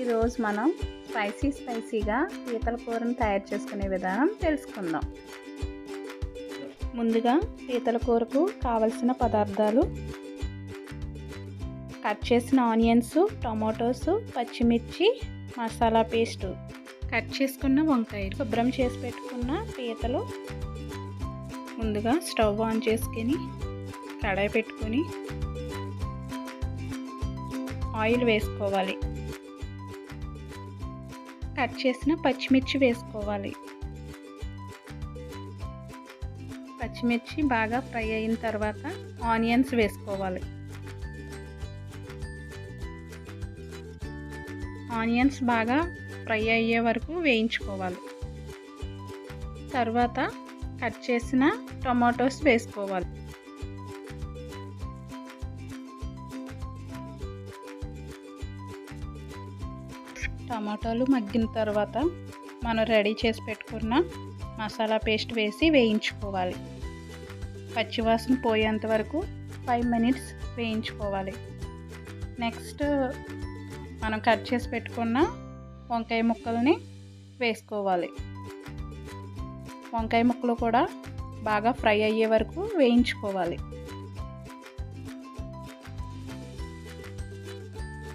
ఈరోజు మనం స్పైసీ స్పైసీగా పీతల కూరను తయారు చేసుకునే విధానం తెలుసుకుందాం. ముందుగా పీతల కూరకు కావలసిన పదార్థాలు కట్ చేసిన ఆనియన్స్ టొమాటోస్ పచ్చిమిర్చి మసాలా పేస్టు కట్ చేసుకున్న వంకాయలు శుభ్రం చేసి పెట్టుకున్న పీతలు ముందుగా స్టవ్ ఆన్ చేసుకుని కడాయి పెట్టుకొని ఆయిల్ వేసుకోవాలి. కట్ చేసిన పచ్చిమిర్చి వేసుకోవాలి. పచ్చిమిర్చి బాగా ఫ్రై అయిన తర్వాత ఆనియన్స్ వేసుకోవాలి. ఆనియన్స్ బాగా ఫ్రై అయ్యే వరకు వేయించుకోవాలి. తర్వాత కట్ చేసిన టొమాటోస్ వేసుకోవాలి. టమాటాలు మగ్గిన తర్వాత మనం రెడీ చేసి పెట్టుకున్న మసాలా పేస్ట్ వేసి వేయించుకోవాలి. పచ్చివాసన పోయేంత వరకు ఫైవ్ మినిట్స్ వేయించుకోవాలి. నెక్స్ట్ మనం కట్ చేసి పెట్టుకున్న వంకాయ ముక్కల్ని వేసుకోవాలి. వంకాయ ముక్కలు కూడా బాగా ఫ్రై అయ్యే వరకు వేయించుకోవాలి.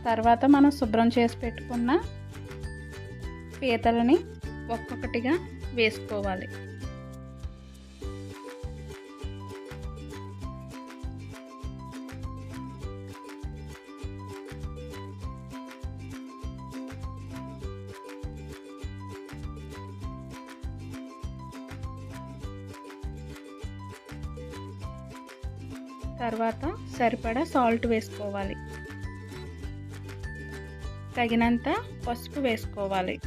తర్వాత మనం శుభ్రం చేసి పెట్టుకున్న పీతలని ఒక్కొక్కటిగా వేసుకోవాలి. తర్వాత సరిపడా సాల్ట్ వేసుకోవాలి. తగినంత పసుపు వేసుకోవాలి.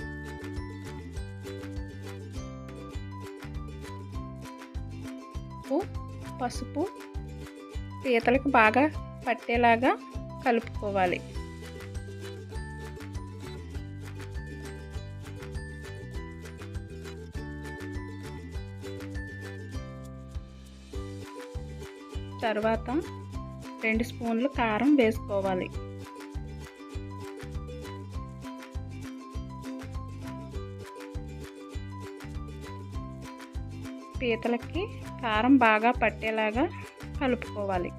ఉప్పు పసుపు పీతలకు బాగా పట్టేలాగా కలుపుకోవాలి. తర్వాత రెండు స్పూన్లు కారం వేసుకోవాలి. పీతలకి కారం బాగా పట్టేలాగా కలుపుకోవాలి.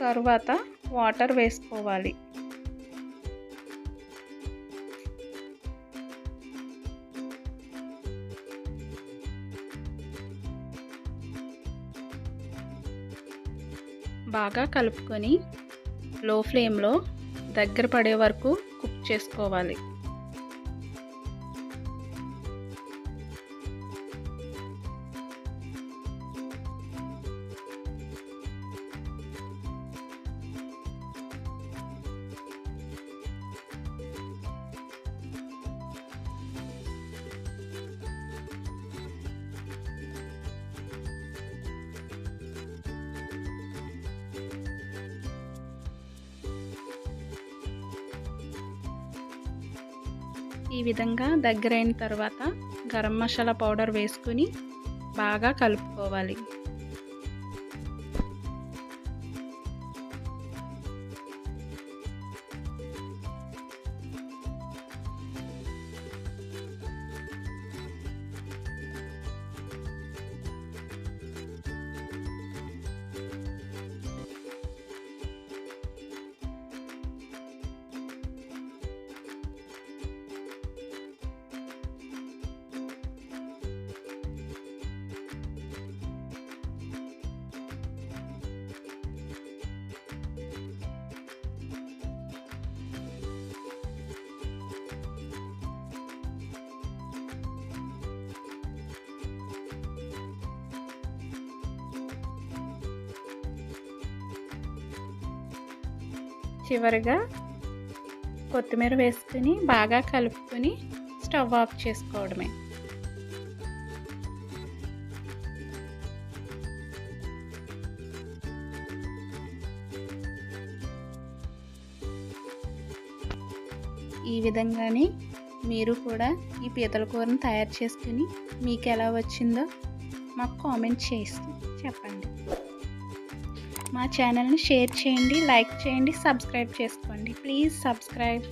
తర్వాత వాటర్ వేసుకోవాలి. బాగా కలుపుకొని లో ఫ్లేమ్లో దగ్గర పడే వరకు కుక్ చేసుకోవాలి. ఈ విధంగా దగ్గరైన తర్వాత గరం మసాలా పౌడర్ వేసుకుని బాగా కలుపుకోవాలి. చివరిగా కొత్తిమీర వేసుకుని బాగా కలుపుకొని స్టవ్ ఆఫ్ చేసుకోవడమే. ఈ విధంగానే మీరు కూడా ఈ పీతల కూరను తయారు చేసుకుని మీకు ఎలా వచ్చిందో మాకు కామెంట్ చేసి చెప్పండి. మా ఛానల్ని షేర్ చేయండి లైక్ చేయండి సబ్స్క్రైబ్ చేసుకోండి. Please subscribe